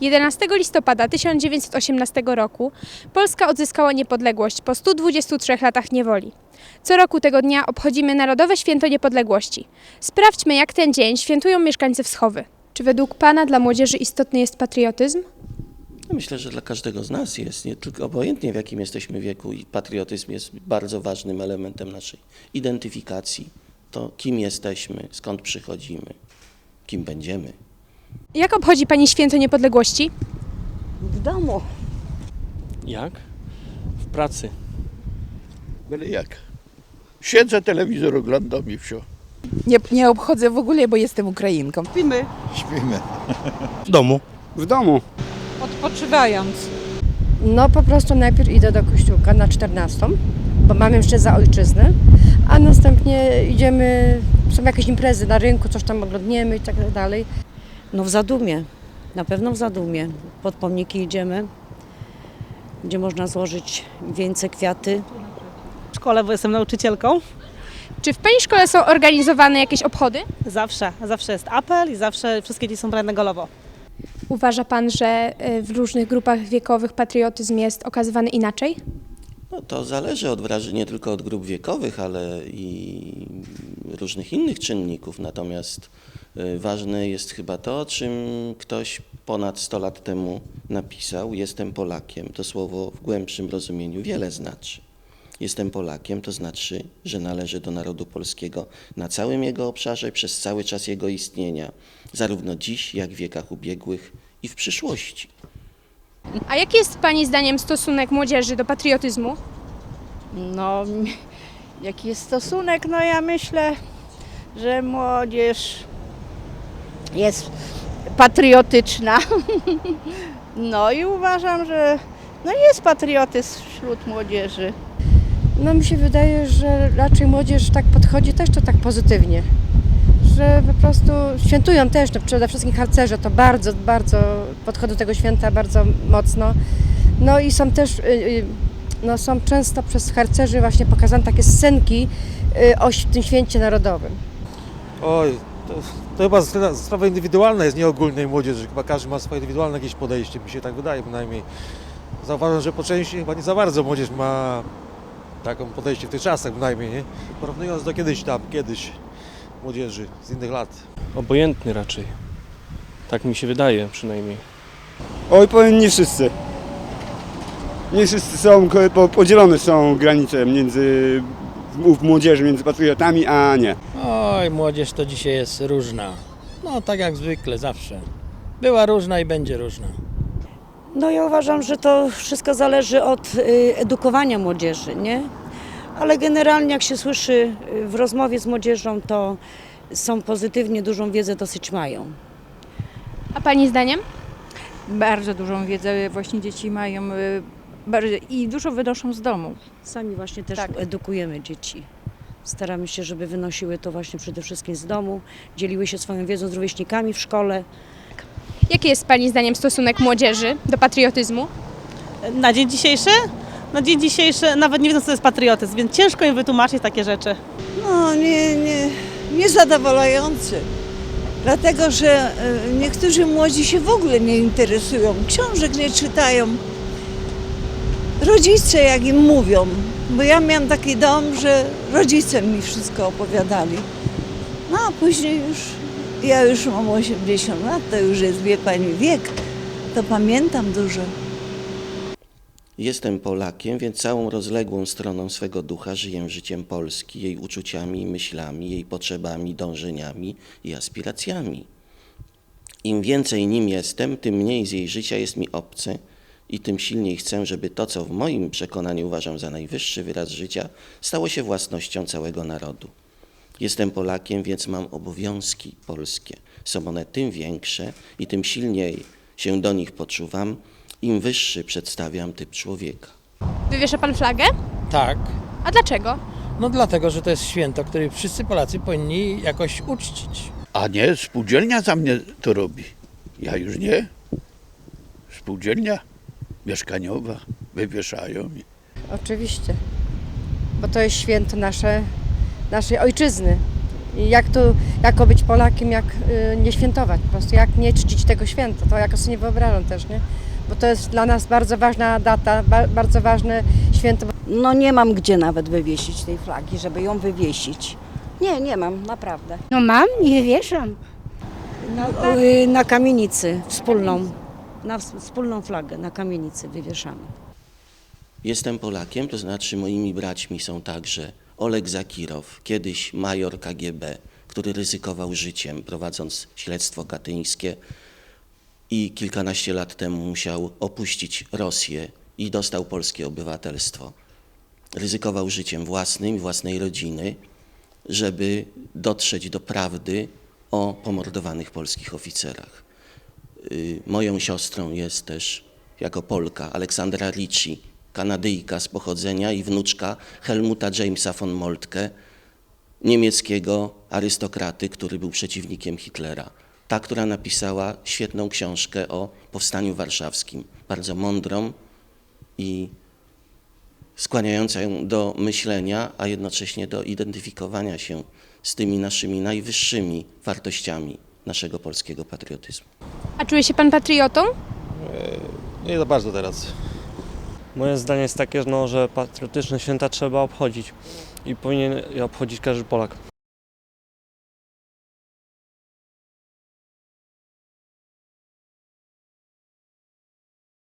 11 listopada 1918 roku Polska odzyskała niepodległość po 123 latach niewoli. Co roku tego dnia obchodzimy Narodowe Święto Niepodległości. Sprawdźmy, jak ten dzień świętują mieszkańcy Wschowy. Czy według Pana dla młodzieży istotny jest patriotyzm? No Myślę, że dla każdego z nas jest, nie tylko obojętnie w jakim jesteśmy wieku i patriotyzm jest bardzo ważnym elementem naszej identyfikacji. To kim jesteśmy, skąd przychodzimy, kim będziemy. Jak obchodzi Pani Święto Niepodległości? W domu. Jak? W pracy. Byle jak. Siedzę, telewizor oglądam i wsio. Nie, nie obchodzę w ogóle, bo jestem Ukrainką. Śpimy. Śpimy. W domu. W domu. Odpoczywając. No po prostu najpierw idę do kościółka na 14, bo mam jeszcze za ojczyznę, a następnie idziemy, są jakieś imprezy na rynku, coś tam oglądniemy i tak dalej. No w zadumie. Na pewno w zadumie. Pod pomniki idziemy, gdzie można złożyć wieńce, kwiaty. w szkole, bo jestem nauczycielką. Czy w Pani szkole są organizowane jakieś obchody? Zawsze, zawsze jest apel i zawsze wszystkie dzieci są brane golowo. Uważa Pan, że y, w różnych grupach wiekowych patriotyzm jest okazywany inaczej? No, to zależy od wrażeń nie tylko od grup wiekowych, ale i różnych innych czynników. Natomiast ważne jest chyba to, o czym ktoś ponad 100 lat temu napisał. Jestem Polakiem. To słowo w głębszym rozumieniu wiele znaczy. Jestem Polakiem, to znaczy, że należę do narodu polskiego na całym jego obszarze przez cały czas jego istnienia, zarówno dziś, jak w wiekach ubiegłych i w przyszłości. A jaki jest Pani zdaniem stosunek młodzieży do patriotyzmu? No, jaki jest stosunek? No ja myślę, że młodzież jest patriotyczna. No i uważam, że no jest patriotyzm wśród młodzieży. No mi się wydaje, że raczej młodzież tak podchodzi też to tak pozytywnie, że po prostu świętują też, no przede wszystkim harcerze to bardzo, bardzo podchodzą do tego święta bardzo mocno. No i są też, y, y, no są często przez harcerzy właśnie pokazane takie scenki y, o tym święcie narodowym. Oj, to, to chyba spra- sprawa indywidualna jest, nie ogólnej młodzieży. Chyba każdy ma swoje indywidualne jakieś podejście, mi się tak wydaje przynajmniej. Zauważam, że po części chyba nie za bardzo młodzież ma taką podejście w tych czasach bynajmniej, nie? Porównując do kiedyś tam, kiedyś młodzieży z innych lat. Obojętny raczej. Tak mi się wydaje przynajmniej. Oj, powiem nie wszyscy. Nie wszyscy są, podzielone są granice między w młodzieży, między patriotami, a nie. Oj, młodzież to dzisiaj jest różna. No tak jak zwykle, zawsze. Była różna i będzie różna. No ja uważam, że to wszystko zależy od y, edukowania młodzieży, nie? Ale generalnie jak się słyszy y, w rozmowie z młodzieżą, to są pozytywnie, dużą wiedzę dosyć mają. A Pani zdaniem? Bardzo dużą wiedzę właśnie dzieci mają y, i dużo wynoszą z domu. Sami właśnie też Tak. edukujemy dzieci. Staramy się, żeby wynosiły to właśnie przede wszystkim z domu, dzieliły się swoją wiedzą z rówieśnikami w szkole. Jaki jest Pani zdaniem stosunek młodzieży do patriotyzmu? Na dzień dzisiejszy? Na dzień dzisiejszy nawet nie wiedzą, co to jest patriotyzm, więc ciężko im wytłumaczyć takie rzeczy. No, nie, nie, niezadowalający. Dlatego, że e, niektórzy młodzi się w ogóle nie interesują, książek nie czytają. Rodzice, jak im mówią, bo ja miałam taki dom, że rodzice mi wszystko opowiadali. No a później już, ja już mam 80 lat, to już jest, wie pani, wiek, to pamiętam dużo. Jestem Polakiem, więc całą rozległą stroną swego ducha żyję życiem Polski, jej uczuciami, myślami, jej potrzebami, dążeniami i aspiracjami. Im więcej nim jestem, tym mniej z jej życia jest mi obce i tym silniej chcę, żeby to, co w moim przekonaniu uważam za najwyższy wyraz życia, stało się własnością całego narodu. Jestem Polakiem, więc mam obowiązki polskie. Są one tym większe i tym silniej się do nich poczuwam, im wyższy przedstawiam typ człowieka. Wywiesza Pan flagę? Tak. A dlaczego? No dlatego, że to jest święto, które wszyscy Polacy powinni jakoś uczcić. A nie, spółdzielnia za mnie to robi. Ja już nie. Spółdzielnia mieszkaniowa wywieszają. i- Oczywiście, bo to jest święto nasze, naszej ojczyzny. I jak to, jako być Polakiem, jak y, nie świętować, po prostu jak nie czcić tego święta, to jakoś sobie nie wyobrażam też, nie? Bo to jest dla nas bardzo ważna data, ba, bardzo ważne święto. No nie mam gdzie nawet wywiesić tej flagi, żeby ją wywiesić. Nie, nie mam, naprawdę. No mam i wieszam. Na, y, na kamienicy wspólną, na ws- wspólną flagę na kamienicy wywieszamy. Jestem Polakiem, to znaczy moimi braćmi są także Oleg Zakirow, kiedyś major KGB, który ryzykował życiem prowadząc śledztwo katyńskie i kilkanaście lat temu musiał opuścić Rosję i dostał polskie obywatelstwo. Ryzykował życiem własnym własnej rodziny, żeby dotrzeć do prawdy o pomordowanych polskich oficerach. Y, Moją siostrą jest też, jako Polka, Aleksandra Ricci, Kanadyjka z pochodzenia i wnuczka Helmuta Jamesa von Moltke, niemieckiego arystokraty, który był przeciwnikiem Hitlera. Ta, która napisała świetną książkę o Powstaniu Warszawskim, bardzo mądrą i skłaniającą do myślenia, a jednocześnie do identyfikowania się z tymi naszymi najwyższymi wartościami naszego polskiego patriotyzmu. A czuje się pan patriotą? Nie za bardzo teraz. Moje zdanie jest takie, no, że patriotyczne święta trzeba obchodzić i powinien je obchodzić każdy Polak.